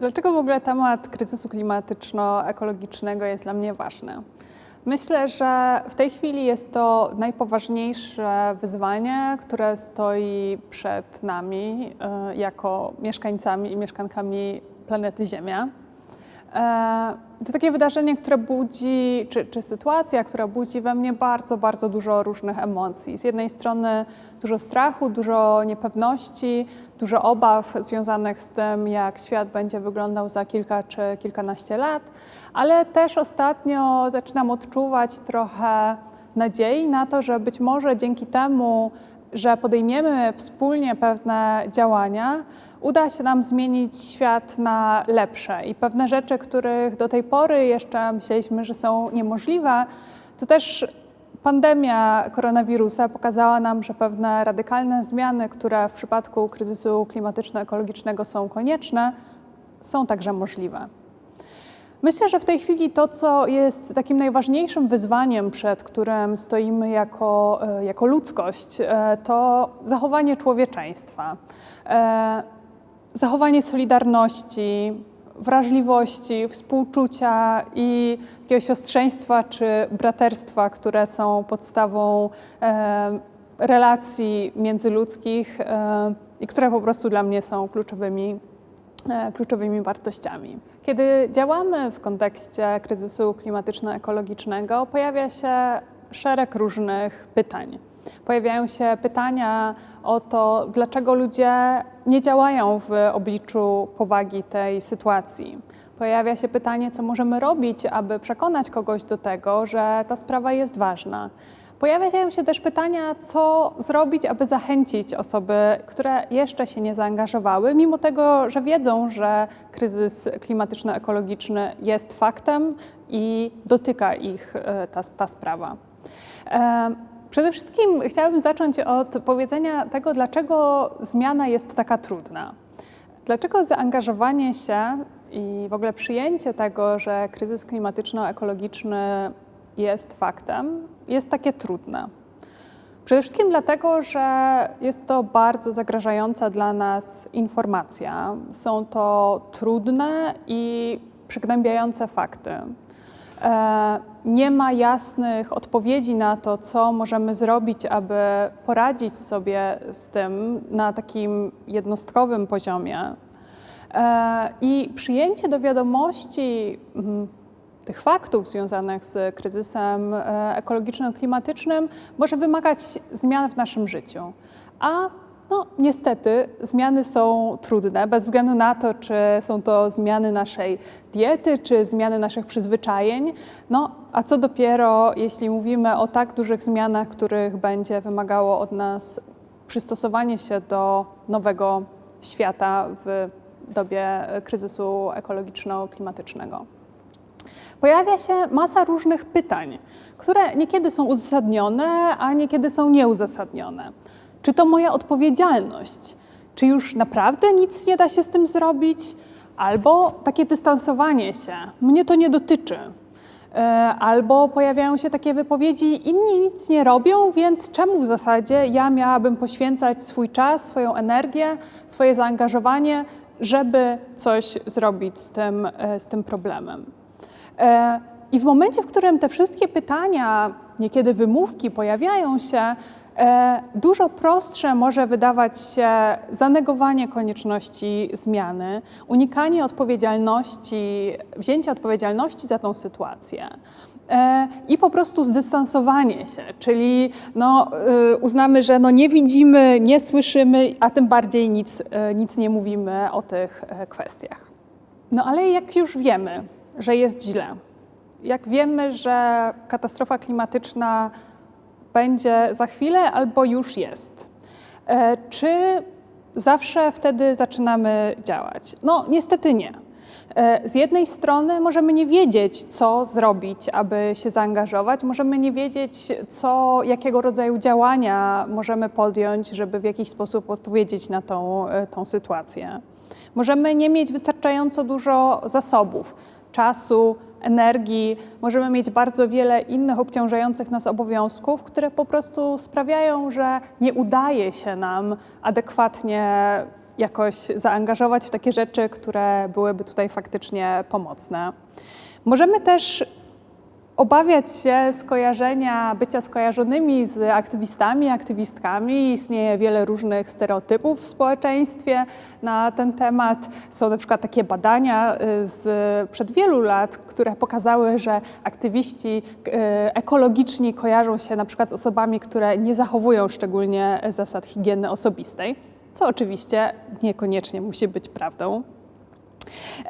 Dlaczego w ogóle temat kryzysu klimatyczno-ekologicznego jest dla mnie ważny? Myślę, że w tej chwili jest to najpoważniejsze wyzwanie, które stoi przed nami e, jako mieszkańcami i mieszkankami planety Ziemia. E, To takie wydarzenie, które budzi, czy, czy sytuacja, która budzi we mnie bardzo, bardzo dużo różnych emocji. Z jednej strony dużo strachu, dużo niepewności, dużo obaw związanych z tym, jak świat będzie wyglądał za kilka czy kilkanaście lat, ale też ostatnio zaczynam odczuwać trochę nadziei na to, że być może dzięki temu, że podejmiemy wspólnie pewne działania, uda się nam zmienić świat na lepsze. I pewne rzeczy, których do tej pory jeszcze myśleliśmy, że są niemożliwe, to też pandemia koronawirusa pokazała nam, że pewne radykalne zmiany, które w przypadku kryzysu klimatyczno-ekologicznego są konieczne, są także możliwe. Myślę, że w tej chwili to, co jest takim najważniejszym wyzwaniem, przed którym stoimy jako, e, jako ludzkość, e, to zachowanie człowieczeństwa, e, zachowanie solidarności, wrażliwości, współczucia i takiego siostrzeństwa czy braterstwa, które są podstawą e, relacji międzyludzkich e, i które po prostu dla mnie są kluczowymi e, kluczowymi wartościami. Kiedy działamy w kontekście kryzysu klimatyczno-ekologicznego, pojawia się szereg różnych pytań. Pojawiają się pytania o to, dlaczego ludzie nie działają w obliczu powagi tej sytuacji. Pojawia się pytanie, co możemy robić, aby przekonać kogoś do tego, że ta sprawa jest ważna. Pojawiają się też pytania, co zrobić, aby zachęcić osoby, które jeszcze się nie zaangażowały, mimo tego, że wiedzą, że kryzys klimatyczno-ekologiczny jest faktem i dotyka ich e, ta, ta sprawa. Przede wszystkim chciałabym zacząć od powiedzenia tego, dlaczego zmiana jest taka trudna. Dlaczego zaangażowanie się i w ogóle przyjęcie tego, że kryzys klimatyczno-ekologiczny jest faktem, jest takie trudne. Przede wszystkim dlatego, że jest to bardzo zagrażająca dla nas informacja. Są to trudne i przygnębiające fakty. E, Nie ma jasnych odpowiedzi na to, co możemy zrobić, aby poradzić sobie z tym na takim jednostkowym poziomie. E, I przyjęcie do wiadomości mm, tych faktów związanych z kryzysem e, ekologiczno-klimatycznym może wymagać zmian w naszym życiu. A no, niestety zmiany są trudne, bez względu na to, czy są to zmiany naszej diety, czy zmiany naszych przyzwyczajeń. No, a co dopiero, jeśli mówimy o tak dużych zmianach, których będzie wymagało od nas przystosowanie się do nowego świata w dobie kryzysu ekologiczno-klimatycznego. Pojawia się masa różnych pytań, które niekiedy są uzasadnione, a niekiedy są nieuzasadnione. Czy to moja odpowiedzialność? Czy już naprawdę nic nie da się z tym zrobić? Albo takie dystansowanie się. Mnie to nie dotyczy. E, Albo pojawiają się takie wypowiedzi, inni nic nie robią, więc czemu w zasadzie ja miałabym poświęcać swój czas, swoją energię, swoje zaangażowanie, żeby coś zrobić z tym, e, z tym problemem? E, I w momencie, w którym te wszystkie pytania, niekiedy wymówki pojawiają się, dużo prostsze może wydawać się zanegowanie konieczności zmiany, unikanie odpowiedzialności, wzięcie odpowiedzialności za tą sytuację. E, I po prostu zdystansowanie się, czyli no, y, uznamy, że no nie widzimy, nie słyszymy, a tym bardziej nic, e, nic nie mówimy o tych e, kwestiach. No ale jak już wiemy, że jest źle, jak wiemy, że katastrofa klimatyczna będzie za chwilę albo już jest, e, czy zawsze wtedy zaczynamy działać? No niestety nie. E, Z jednej strony możemy nie wiedzieć, co zrobić, aby się zaangażować, możemy nie wiedzieć, co, jakiego rodzaju działania możemy podjąć, żeby w jakiś sposób odpowiedzieć na tą, e, tą sytuację. Możemy nie mieć wystarczająco dużo zasobów, czasu, energii, możemy mieć bardzo wiele innych obciążających nas obowiązków, które po prostu sprawiają, że nie udaje się nam adekwatnie jakoś zaangażować w takie rzeczy, które byłyby tutaj faktycznie pomocne. Możemy też obawiać się skojarzenia, bycia skojarzonymi z aktywistami, aktywistkami. Istnieje wiele różnych stereotypów w społeczeństwie na ten temat. Są na przykład takie badania y, z przed wielu lat, które pokazały, że aktywiści y, ekologiczni kojarzą się na przykład z osobami, które nie zachowują szczególnie zasad higieny osobistej, co oczywiście niekoniecznie musi być prawdą.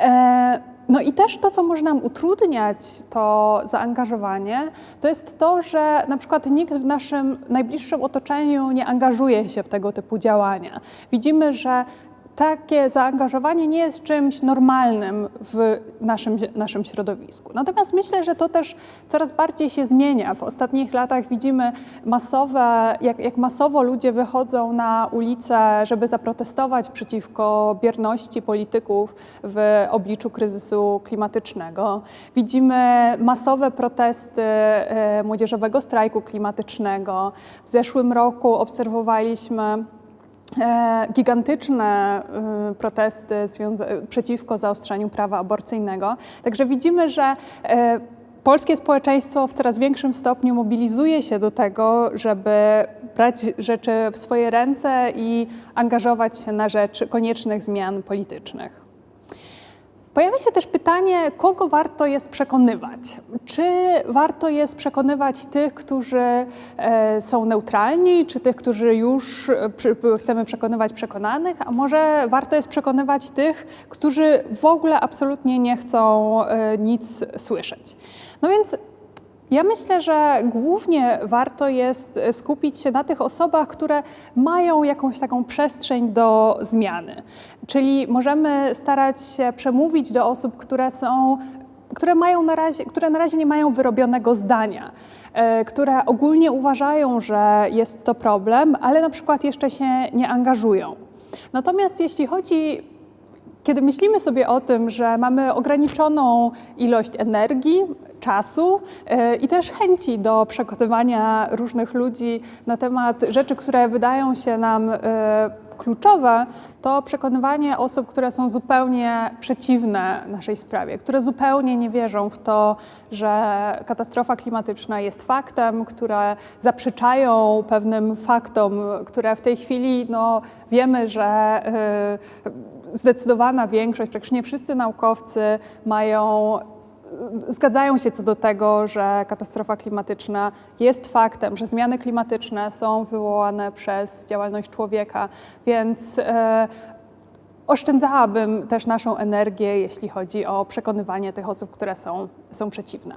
E no i też to, co może nam utrudniać to zaangażowanie, to jest to, że na przykład nikt w naszym najbliższym otoczeniu nie angażuje się w tego typu działania. Widzimy, że takie zaangażowanie nie jest czymś normalnym w naszym, naszym środowisku. Natomiast myślę, że to też coraz bardziej się zmienia. W ostatnich latach widzimy masowe, jak, jak masowo ludzie wychodzą na ulicę, żeby zaprotestować przeciwko bierności polityków w obliczu kryzysu klimatycznego. Widzimy masowe protesty e, młodzieżowego strajku klimatycznego. W zeszłym roku obserwowaliśmy gigantyczne e, protesty przeciwko zaostrzaniu prawa aborcyjnego. Także widzimy, że e, polskie społeczeństwo w coraz większym stopniu mobilizuje się do tego, żeby brać rzeczy w swoje ręce i angażować się na rzecz koniecznych zmian politycznych. Pojawia się też pytanie, kogo warto jest przekonywać? Czy warto jest przekonywać tych, którzy e, są neutralni, czy tych, którzy już e, chcemy przekonywać przekonanych, a może warto jest przekonywać tych, którzy w ogóle absolutnie nie chcą e, nic słyszeć? No więc ja myślę, że głównie warto jest skupić się na tych osobach, które mają jakąś taką przestrzeń do zmiany. Czyli możemy starać się przemówić do osób, które są które, mają na razie, które na razie nie mają wyrobionego zdania, e, które ogólnie uważają, że jest to problem, ale na przykład jeszcze się nie angażują. Natomiast jeśli chodzi kiedy myślimy sobie o tym, że mamy ograniczoną ilość energii, czasu e, i też chęci do przekonywania różnych ludzi na temat rzeczy, które wydają się nam e, kluczowe, to przekonywanie osób, które są zupełnie przeciwne naszej sprawie, które zupełnie nie wierzą w to, że katastrofa klimatyczna jest faktem, które zaprzeczają pewnym faktom, które w tej chwili no, wiemy, że y, zdecydowana większość, praktycznie wszyscy naukowcy mają zgadzają się co do tego, że katastrofa klimatyczna jest faktem, że zmiany klimatyczne są wywołane przez działalność człowieka, więc e, oszczędzałabym też naszą energię, jeśli chodzi o przekonywanie tych osób, które są, są przeciwne.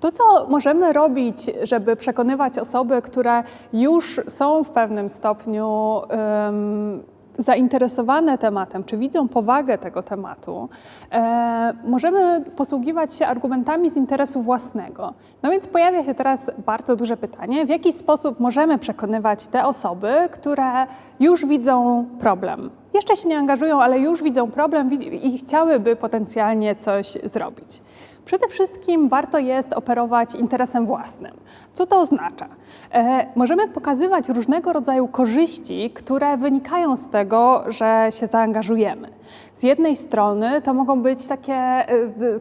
To, co możemy robić, żeby przekonywać osoby, które już są w pewnym stopniu zainteresowane tematem, czy widzą powagę tego tematu, e, możemy posługiwać się argumentami z interesu własnego. No więc pojawia się teraz bardzo duże pytanie, w jaki sposób możemy przekonywać te osoby, które już widzą problem. Jeszcze się nie angażują, ale już widzą problem i chciałyby potencjalnie coś zrobić. Przede wszystkim warto jest operować interesem własnym. Co to oznacza? E, możemy pokazywać różnego rodzaju korzyści, które wynikają z tego, że się zaangażujemy. Z jednej strony to mogą być takie, e,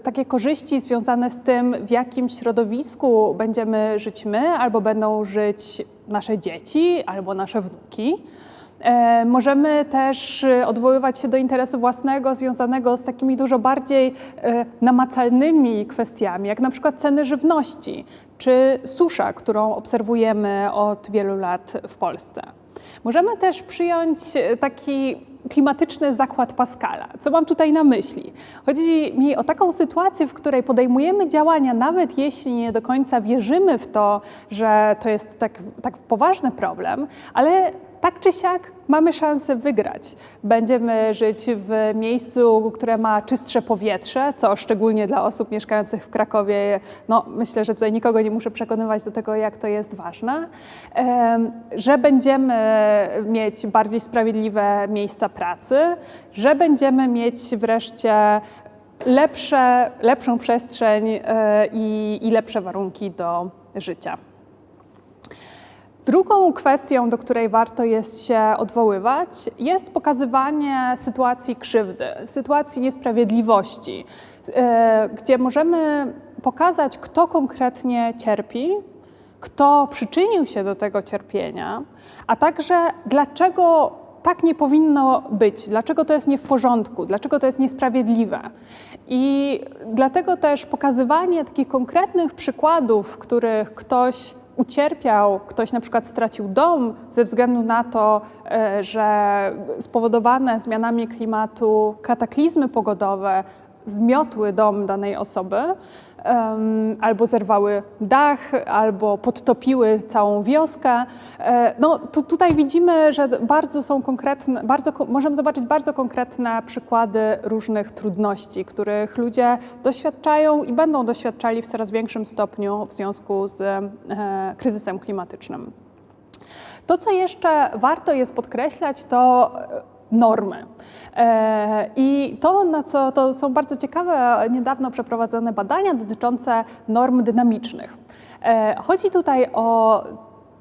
takie korzyści związane z tym, w jakim środowisku będziemy żyć my, albo będą żyć nasze dzieci, albo nasze wnuki. E, możemy też e, odwoływać się do interesu własnego związanego z takimi dużo bardziej e, namacalnymi kwestiami, jak na przykład ceny żywności czy susza, którą obserwujemy od wielu lat w Polsce. Możemy też przyjąć taki klimatyczny zakład Pascala. Co mam tutaj na myśli? Chodzi mi o taką sytuację, w której podejmujemy działania, nawet jeśli nie do końca wierzymy w to, że to jest tak, tak poważny problem, ale tak czy siak mamy szansę wygrać. Będziemy żyć w miejscu, które ma czystsze powietrze, co szczególnie dla osób mieszkających w Krakowie, no myślę, że tutaj nikogo nie muszę przekonywać do tego, jak to jest ważne, że będziemy mieć bardziej sprawiedliwe miejsca pracy, że będziemy mieć wreszcie lepsze, lepszą przestrzeń e, i, i lepsze warunki do życia. Drugą kwestią, do której warto jest się odwoływać, jest pokazywanie sytuacji krzywdy, sytuacji niesprawiedliwości, e, gdzie możemy pokazać, kto konkretnie cierpi, kto przyczynił się do tego cierpienia, a także dlaczego tak nie powinno być, dlaczego to jest nie w porządku, dlaczego to jest niesprawiedliwe. I dlatego też pokazywanie takich konkretnych przykładów, w których ktoś ucierpiał, ktoś na przykład stracił dom ze względu na to, e, że spowodowane zmianami klimatu kataklizmy pogodowe zmiotły dom danej osoby, albo zerwały dach, albo podtopiły całą wioskę. E, no, tu, tutaj widzimy, że bardzo są konkretne, bardzo, możemy zobaczyć bardzo konkretne przykłady różnych trudności, których ludzie doświadczają i będą doświadczali w coraz większym stopniu w związku z e, kryzysem klimatycznym. To, co jeszcze warto jest podkreślać, to normy. E, I to, na co to są bardzo ciekawe, niedawno przeprowadzone badania dotyczące norm dynamicznych. E, chodzi tutaj o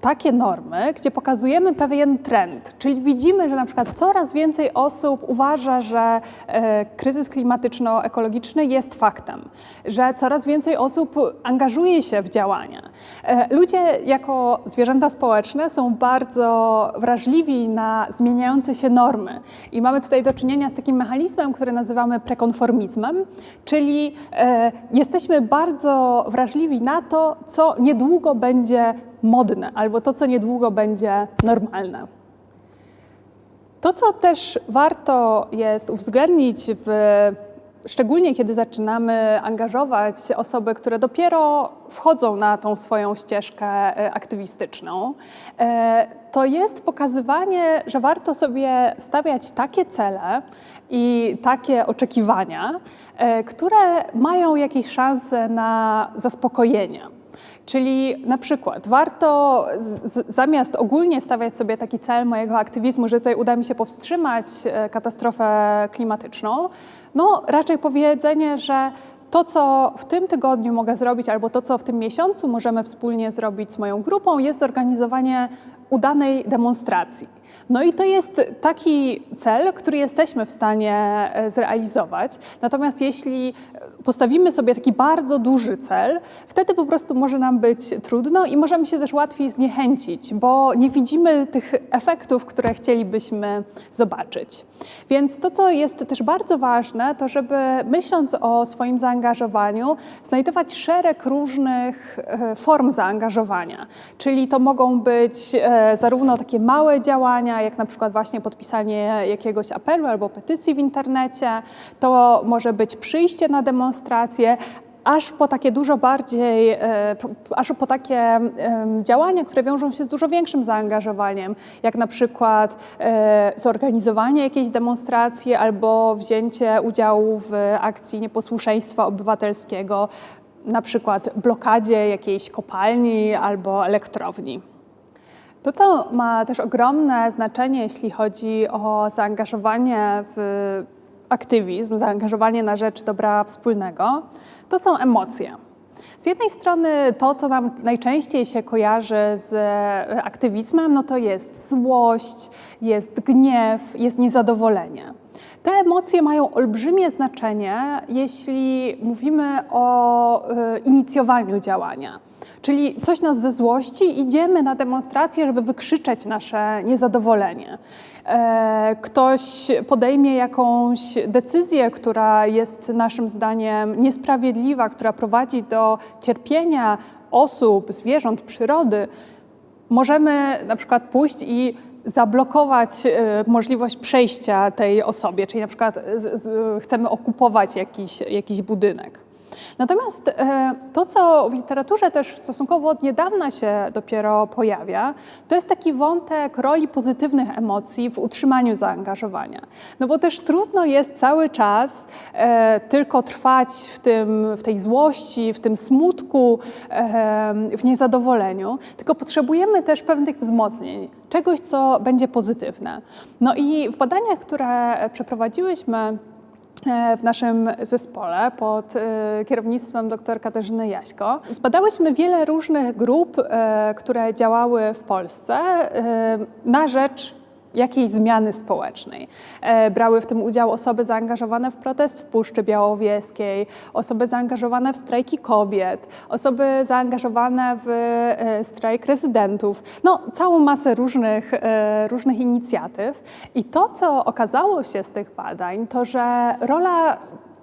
takie normy, gdzie pokazujemy pewien trend, czyli widzimy, że na przykład coraz więcej osób uważa, że e, kryzys klimatyczno-ekologiczny jest faktem, że coraz więcej osób angażuje się w działania. E, ludzie jako zwierzęta społeczne są bardzo wrażliwi na zmieniające się normy i mamy tutaj do czynienia z takim mechanizmem, który nazywamy prekonformizmem, czyli e, jesteśmy bardzo wrażliwi na to, co niedługo będzie modne, albo to, co niedługo będzie normalne. To, co też warto jest uwzględnić w szczególnie kiedy zaczynamy angażować osoby, które dopiero wchodzą na tą swoją ścieżkę e, aktywistyczną, e, to jest pokazywanie, że warto sobie stawiać takie cele i takie oczekiwania, e, które mają jakieś szanse na zaspokojenie. Czyli na przykład warto z, zamiast ogólnie stawiać sobie taki cel mojego aktywizmu, że tutaj uda mi się powstrzymać e, katastrofę klimatyczną, no raczej powiedzenie, że to, co w tym tygodniu mogę zrobić, albo to, co w tym miesiącu możemy wspólnie zrobić z moją grupą, jest zorganizowanie udanej demonstracji. No i to jest taki cel, który jesteśmy w stanie e, zrealizować. Natomiast jeśli postawimy sobie taki bardzo duży cel, wtedy po prostu może nam być trudno i możemy się też łatwiej zniechęcić, bo nie widzimy tych efektów, które chcielibyśmy zobaczyć. Więc to, co jest też bardzo ważne, to żeby myśląc o swoim zaangażowaniu, znajdować szereg różnych e, form zaangażowania. Czyli to mogą być e, zarówno takie małe działania, jak na przykład właśnie podpisanie jakiegoś apelu albo petycji w internecie, to może być przyjście na demonstrację, aż po takie dużo bardziej, e, aż po takie działania, które wiążą się z dużo większym zaangażowaniem, jak na przykład e, zorganizowanie jakiejś demonstracji albo wzięcie udziału w akcji nieposłuszeństwa obywatelskiego, na przykład blokadzie jakiejś kopalni albo elektrowni. To, co ma też ogromne znaczenie, jeśli chodzi o zaangażowanie w aktywizm, zaangażowanie na rzecz dobra wspólnego, to są emocje. Z jednej strony to, co nam najczęściej się kojarzy z aktywizmem, no to jest złość, jest gniew, jest niezadowolenie. Te emocje mają olbrzymie znaczenie, jeśli mówimy o y, inicjowaniu działania. Czyli coś nas ze złości, idziemy na demonstrację, żeby wykrzyczeć nasze niezadowolenie. E, ktoś podejmie jakąś decyzję, która jest naszym zdaniem niesprawiedliwa, która prowadzi do cierpienia osób, zwierząt, przyrody, możemy na przykład pójść i zablokować e, możliwość przejścia tej osobie, czyli na przykład chcemy okupować jakiś, jakiś budynek. Natomiast e, to, co w literaturze też stosunkowo od niedawna się dopiero pojawia, to jest taki wątek roli pozytywnych emocji w utrzymaniu zaangażowania. No bo też trudno jest cały czas e, tylko trwać w, tym, w tej złości, w tym smutku, e, w niezadowoleniu, tylko potrzebujemy też pewnych wzmocnień, czegoś, co będzie pozytywne. No i w badaniach, które przeprowadziłyśmy, w naszym zespole pod e, kierownictwem dr Katarzyny Jaśko. Zbadałyśmy wiele różnych grup, e, które działały w Polsce e, na rzecz jakiejś zmiany społecznej. E, Brały w tym udział osoby zaangażowane w protest w Puszczy Białowieskiej, osoby zaangażowane w strajki kobiet, osoby zaangażowane w e, strajk rezydentów. No, całą masę różnych, e, różnych inicjatyw. I to, co okazało się z tych badań, to że rola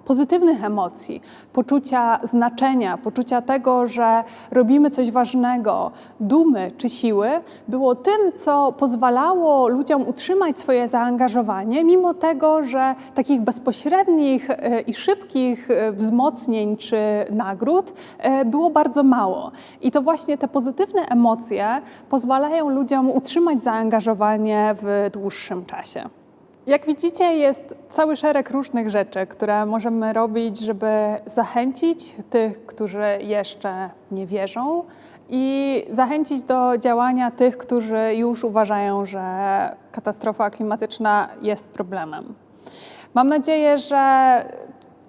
pozytywnych emocji, poczucia znaczenia, poczucia tego, że robimy coś ważnego, dumy czy siły, było tym, co pozwalało ludziom utrzymać swoje zaangażowanie, mimo tego, że takich bezpośrednich e, i szybkich e, wzmocnień czy nagród e, było bardzo mało. I to właśnie te pozytywne emocje pozwalają ludziom utrzymać zaangażowanie w dłuższym czasie. Jak widzicie, jest cały szereg różnych rzeczy, które możemy robić, żeby zachęcić tych, którzy jeszcze nie wierzą i zachęcić do działania tych, którzy już uważają, że katastrofa klimatyczna jest problemem. Mam nadzieję, że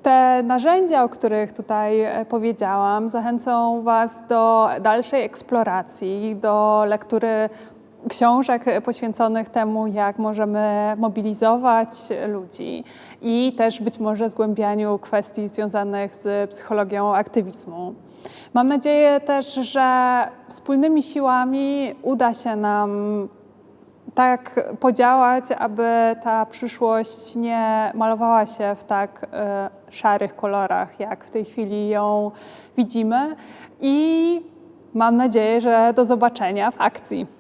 te narzędzia, o których tutaj e, powiedziałam, zachęcą Was do dalszej eksploracji, do lektury książek poświęconych temu, jak możemy mobilizować ludzi i też być może zgłębianiu kwestii związanych z psychologią aktywizmu. Mam nadzieję też, że wspólnymi siłami uda się nam tak podziałać, aby ta przyszłość nie malowała się w tak e, szarych kolorach, jak w tej chwili ją widzimy. I mam nadzieję, że do zobaczenia w akcji.